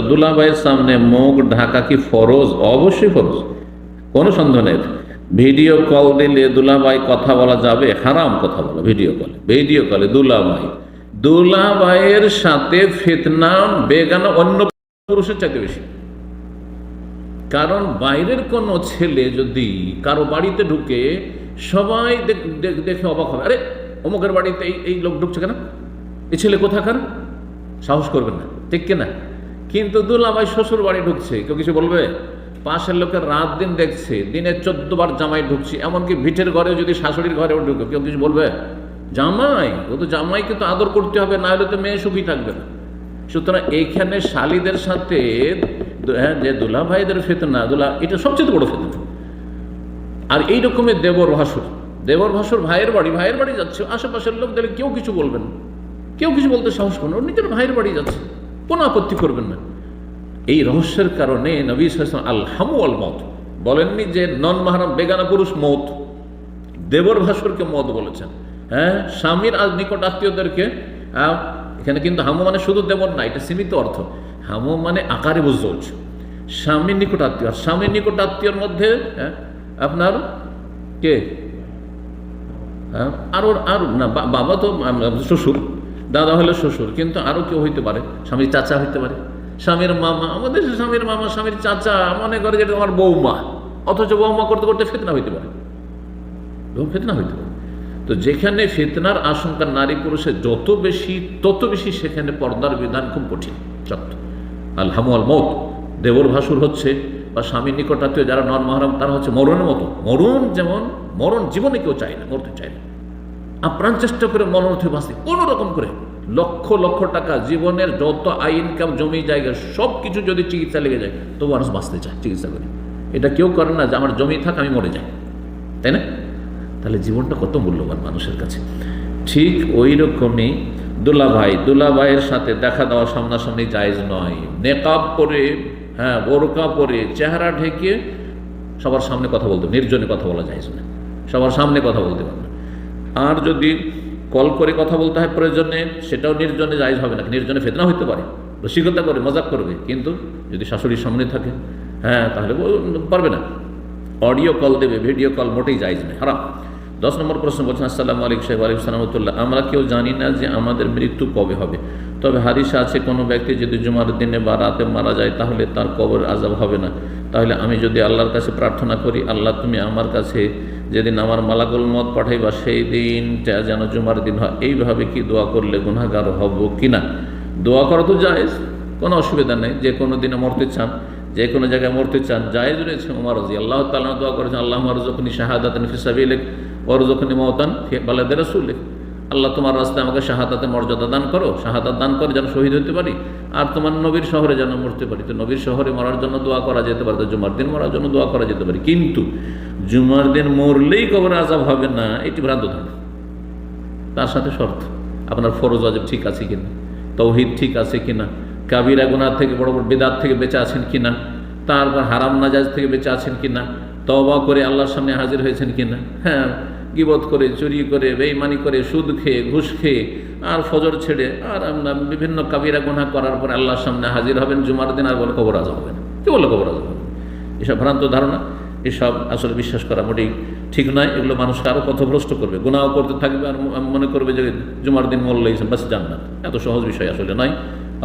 দুলাভাইয়ের সামনে মুখ ঢাকা কি ফরজ? অবশ্যই ফরজ। কোনো সন্দেহ নেই। ভিডিও কল দিলে দুলাভাই কথা বলা যাবে, হারাম কথা বলা ভিডিও কলে। ভিডিও কলে দুলাভাই দুলাভাইয়ের সাথে ফিতনা, বেগানা অন্য পুরুষের চাইতে বেশি। কারণ বাইরের কোনো ছেলে যদি কারও বাড়িতে ঢুকে সবাই দেখ- অবাক হবে। আরে, অমুকের বাড়িতে এই লোক ঢুকছে কেন? এই ছেলে কোথাকার? করবেন না, ঠিক কিনা? কিন্তু দুলাভাই শ্বশুর বাড়ি ঢুকছে, কেউ কিছু বলবে? পাশের লোকের রাত দিন দেখছে, দিনে চোদ্দ বার জামাই ঢুকছে, এমনকি ভিটের ঘরে যদি শাশুড়ির ঘরেও ঢুকে, কেউ কিছু বলবে? জামাই, ও তো জামাই কিন্তু আদর করতে হবে, না হলে তো মেয়ে সুখী থাকবে না। সুতরাং এইখানে শালিদের সাথে হ্যাঁ যে দুলা ভাইদের ফেতনা, দুলা, এটা সবচেয়ে বড় ফেতনা। আর এই রকমের দেবর ভাসুর দেবর ভাসুর ভাইয়ের বাড়ি ভাইয়ের বাড়ি যাচ্ছে, আশেপাশের লোক দেখলে কেউ কিছু বলবেন না। কেউ কিছু বলতে সাহস করবেন না ওর নিজের ভাইয়ের বাড়ি যাচ্ছে। কোনো আপত্তি করবেন না। এই রহস্যের কারণে নবী সাল্লাম আল হামু আল মত বলেননি যে নন মাহারাম বেগানা পুরুষ মত। দেবর ভাস্করকে মত বলেছেন। হ্যাঁ স্বামীর আজ নিকট আত্মীয়দেরকে এখানে কিন্তু হামু মানে শুধু দেবর না এটা সীমিত অর্থ। হামু মানে আকারে বুঝতে হচ্ছে স্বামীর নিকট আত্মীয়। আর স্বামীর নিকট আত্মীয়র মধ্যে হ্যাঁ, আপনার কে? হ্যাঁ আর ওর আর না বাবা তো শ্বশুর। দাদা হলে শ্বশুর, কিন্তু আরও কেউ হইতে পারে, স্বামীর চাচা হইতে পারে। স্বামীর মামা, আমাদের স্বামীর মামা, স্বামীর চাচা, মনে করে যেটা আমার বৌমা, অথচ বৌমা করতে করতে ফেতনা হইতে পারে। ফেতনা হইতে পারে। তো যেখানে ফেতনার আশঙ্কা নারী পুরুষের যত বেশি, তত বেশি সেখানে পর্দার বিধান খুব কঠিন আলহামু আল মত দেবর ভাসুর হচ্ছে, বা স্বামীর নিকটাত্মীয় যারা নন মহারাম, তারা হচ্ছে মরণের মতো। মরণ যেমন, মরণ জীবনে কেউ চায় না, মরতে চায় না। আপ্রাণ চেষ্টা করে মরণ থেকে বাঁচতে কোনো রকম করে লক্ষ লক্ষ টাকা জীবনের যত আয় ইনকাম জমি, জায়গা সব কিছু যদি চিকিৎসা লেগে যায়, তবু মানুষ বাঁচতে চায় চিকিৎসা করে। এটা কেউ করে না যে, আমার জমি থাক, আমি মরে যাই। তাই না? তাহলে জীবনটা কত মূল্যবান মানুষের কাছে। ঠিক ওই রকমই দুলাভাই, দুলাভাইয়ের সাথে দেখা দেওয়া সামনাসামনি জায়েজ নয়। নেকাব পরে হ্যাঁ বোরকা পরে, চেহারা ঢেকে সবার সামনে কথা বলতে, নির্জনে কথা বলা যায় না সবার সামনে কথা বলতে পারবে। আর যদি কল করে কথা বলতে হয় প্রয়োজনে, সেটাও নির্জনে জায়জ হবে না। নির্জনে ফেতনা হইতে পারে, রসিকতা করে মজাক করবে, কিন্তু যদি শাশুড়ির সামনে থাকে হ্যাঁ তাহলে পারবে না। অডিও কল দেবে, ভিডিও কল মোটেই জায়জ নেই হারাম। দশ নম্বর প্রশ্ন বলছেন, আসসালামু আলাইকুম সাহেব আলিম সালামতুল্লাহ আমরা কেউ জানি না যে আমাদের মৃত্যু কবে হবে। তবে হাদিসে আছে, কোনো ব্যক্তি যদি জুমার দিনে বা রাতে মারা যায়, তাহলে তার কবর আজাব হবে না। তাহলে আমি যদি আল্লাহর কাছে প্রার্থনা করি, আল্লাহ তুমি আমার কাছে যেদিন আমার মালাকুল মত পাঠাইবা, সেই দিনটা যেন জুমার দিন হয়, এইভাবে কি দোয়া করলে গুনাগার হব কি না দোয়া করা তো যায় কোনো অসুবিধা নেই। যে কোনো দিনে মরতে চান যে কোনো জায়গায় মরতে চান, জায়েজ রয়েছে উমার রাজি আল্লাহ তালা দোয়া করেছেন, আল্লাহ আমার যখনই শাহাদাত ফিসাবিলেক যখনই মহতান বালাদের রসুলেক। আল্লাহ তোমার রাস্তায় আমাকে শাহাদাতে মর্যাদা দান করো, শাহাদাত দান করে যেন শহীদ হতে পারি, আর তোমার নবীর শহরে যেন মরতে পারি। তো নবীর শহরে মরার জন্য দোয়া করা যেতে পারে, তো জুমার দিন মরার জন্য দোয়া করা যেতে পারে। কিন্তু জুমার দিন মরলেই কবর আজাব হবে না, এটি ভ্রান্ত ধারণা। তার সাথে শর্ত, আপনার ফরজ আজব ঠিক আছে কিনা, তৌহিদ ঠিক আছে কিনা কাবিরা গুনার থেকে বড় বড় বেদাত থেকে বেঁচে আছেন কিনা? তারপর হারাম নাজাজ থেকে বেঁচে আছেন কিনা? তবা করে আল্লাহর সামনে হাজির হয়েছেন কিনা? হ্যাঁ গিবত করে, চুরি করে বেইমানি করে, সুদ খেয়ে, ঘুষ খেয়ে, আর ফজর ছেড়ে, আর আপনার বিভিন্ন কাবিরা গুনাহ করার পর আল্লাহর সামনে হাজির হবেন, জুমার দিন আর বলে কবর আজব হবে না। কে বলে কবর আজব হবে? এসব ভ্রান্ত ধারণা, এসব আসলে বিশ্বাস করা মোটেই ঠিক নয়। এগুলো মানুষকে আরও পথভ্রষ্ট করবে গুণাও করতে থাকবে আর মনে করবে যে জুমার দিন মরলেই বাস জান্নাত। এত সহজ বিষয় আসলে নয়।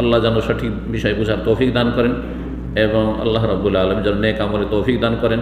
আল্লাহ যেন সঠিক বিষয় বোঝার তৌফিক দান করেন এবং আল্লাহ রবুল্লা আলম যেন নেক আমলে তৌফিক দান করেন।